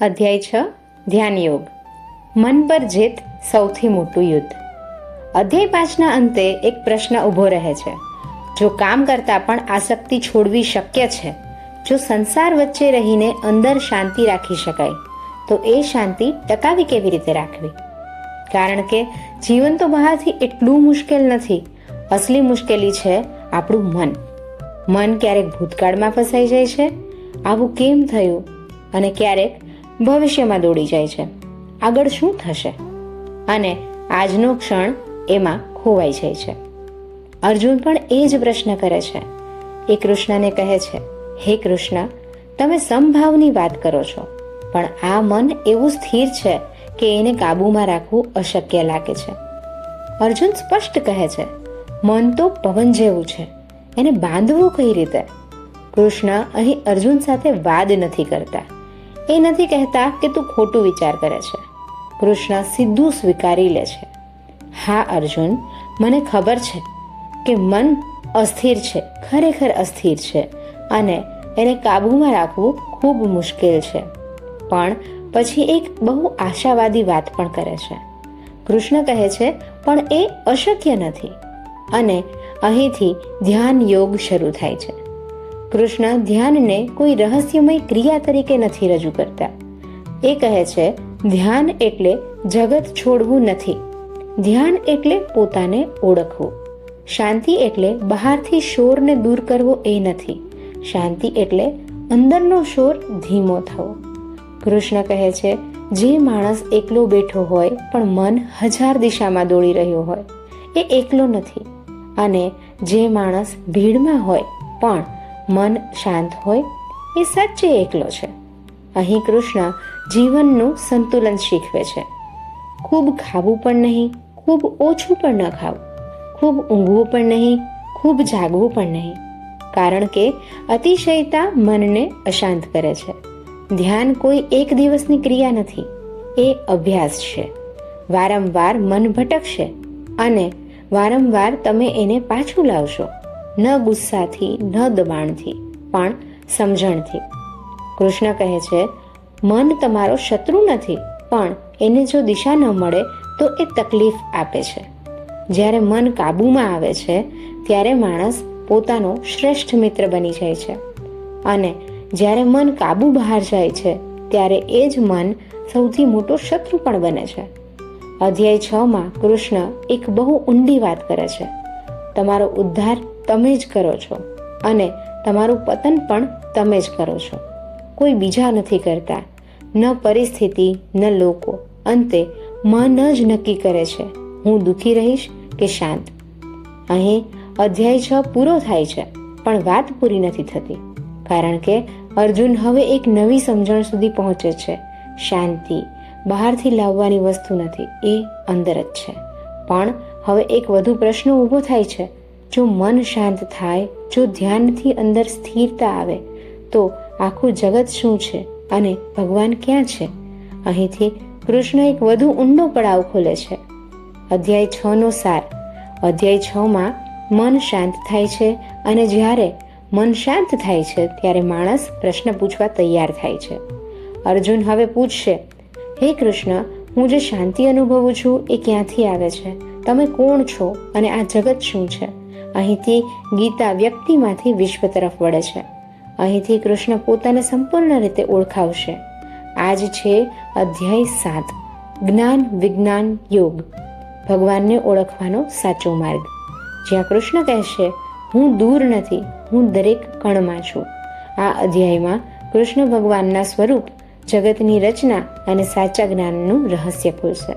અધ્યાય છ ધ્યાન યોગ મન પર જીત સૌથી મોટું યુદ્ધ. અધ્યાય પાંચના અંતે એક પ્રશ્ન ઊભો રહે છે. જો કામ કરતાં પણ આસક્તિ છોડવી શક્ય છે, જો સંસાર વચ્ચે રહીને અંદર શાંતિ રાખી શકાય, તો એ શાંતિ ટકાવી કેવી રીતે રાખવી? કારણ કે જીવન તો બહારથી એટલું મુશ્કેલ નથી. અસલી મુશ્કેલી છે આપણું મન. મન ક્યારેક ભૂતકાળમાં ફસાઈ જાય છે? આવું કેમ થયું? અને ક્યારેક ભવિષ્યમાં દોડી જાય છે. આગળ શું થશે? અને આજનો ક્ષણ એમાં ખોવાઈ જાય છે. અર્જુન પણ એ જ પ્રશ્ન કરે છે. એ કૃષ્ણને કહે છે, હે કૃષ્ણ, તમે સમભાવની વાત કરો છો, પણ આ મન એવું સ્થિર છે કે એને કાબૂમાં રાખવું અશક્ય લાગે છે. અર્જુન સ્પષ્ટ કહે છે, મન તો પવન જેવું છે. એને બાંધવું કઈ રીતે? કૃષ્ણ અહીં અર્જુન સાથે વાદ નથી કરતા. એ નથી કહેતા કે તું ખોટું વિચાર કરે છે. કૃષ્ણ સીધું સ્વીકારી લે છે. હા, અર્જુન, મને ખબર છે કે મન અસ્થિર છે, ખરેખર અસ્થિર છે અને એને કાબૂમાં રાખવું ખૂબ મુશ્કેલ છે. પણ પછી એક બહુ આશાવાદી વાત પણ કરે છે. કૃષ્ણ કહે છે, પણ એ અશક્ય નથી. અને અહીંથી ધ્યાન યોગ શરૂ થાય છે. કૃષ્ણ ધ્યાનને કોઈ રહસ્યમય ક્રિયા તરીકે નથી રજૂ કરતા. એ કહે છે, ધ્યાન એટલે જગત છોડવું નથી. ધ્યાન એટલે પોતાને ઓળખવું. શાંતિ એટલે બહારથી શોરને દૂર કરવો એ નથી. શાંતિ એટલે અંદરનો શોર ધીમો થવો. કૃષ્ણ કહે છે, જે માણસ એકલો બેઠો હોય, પણ મન હજાર દિશામાં દોડી રહ્યો હોય, એ એકલો નથી. અને જે માણસ ભીડમાં હોય, પણ મન શાંત હોય, એ સાચે એકલો છે. અહીં કૃષ્ણ જીવનનું સંતુલન શીખવે છે. ખૂબ ખાવું પણ નહીં, ખૂબ ઓછું પણ ન ખાવું. ખૂબ ઊંઘવું પણ નહીં, ખૂબ જાગવું પણ નહીં. કારણ કે અતિશયતા મનને અશાંત કરે છે. ધ્યાન કોઈ એક દિવસની ક્રિયા નથી, એ અભ્યાસ છે. વારંવાર મન ભટકશે અને વારંવાર તમે એને પાછું લાવશો. ન ગુસ્સાથી, ન દબાણથી, પણ સમજણથી. કૃષ્ણ કહે છે, મન તમારો શત્રુ નથી, પણ એને જો દિશા ન મળે, તો એ તકલીફ આપે છે. જ્યારે મન કાબૂમાં આવે છે, ત્યારે માણસ પોતાનો શ્રેષ્ઠ મિત્ર બની જાય છે. અને જ્યારે મન કાબુ બહાર જાય છે, ત્યારે એ જ મન સૌથી મોટો શત્રુ પણ બને છે. અધ્યાય છ માં કૃષ્ણ એક બહુ ઊંડી વાત કરે છે. તમારો ઉદ્ધાર તમે જ કરો છો અને તમારું પતન પણ તમે જ કરો છો. કોઈ બીજા નથી કરતા. ન પરિસ્થિતિ, ન લોકો. અંતે મન જ નક્કી કરે છે, હું દુઃખી રહીશ કે શાંત. અહીં અધ્યાય છ પૂરો થાય છે, પણ વાત પૂરી નથી થતી, કારણ કે અર્જુન હવે એક નવી સમજણ સુધી પહોંચે છે. શાંતિ. બહારથી લાવવાની વસ્તુ નથી, એ અંદર જ છે. પણ હવે એક વધુ પ્રશ્ન ઊભો થાય છે જો મન શાંત થાય, જો ધ્યાનથી અંદર સ્થિરતા આવે, તો આખું જગત શું છે અને ભગવાન ક્યાં છે? અહીંથી કૃષ્ણ એક વધુ ઊંડો પડાવ ખોલે છે. અધ્યાય છ નો સાર. અધ્યાય છ માં મન શાંત થાય છે અને જ્યારે મન શાંત થાય છે, ત્યારે માણસ પ્રશ્ન પૂછવા તૈયાર થાય છે. અર્જુન હવે પૂછશે, હે કૃષ્ણ, હું જે શાંતિ અનુભવું છું એ ક્યાંથી આવે છે? તમે કોણ છો અને આ જગત શું છે? અહીંથી ગીતા વ્યક્તિમાંથી વિશ્વ તરફ વળે છે. અહીંથી કૃષ્ણ પોતાને સંપૂર્ણ રીતે ઓળખાવશે. આજ છે અધ્યાય સાત. જ્ઞાન વિજ્ઞાન યોગ. ભગવાનને ઓળખવાનો સાચો માર્ગ. જ્યાં કૃષ્ણ કહેશે, હું દૂર નથી, હું દરેક કણમાં છું. આ અધ્યાયમાં કૃષ્ણ ભગવાનના સ્વરૂપ, જગતની રચના અને સાચા જ્ઞાનનું રહસ્ય ખુલશે.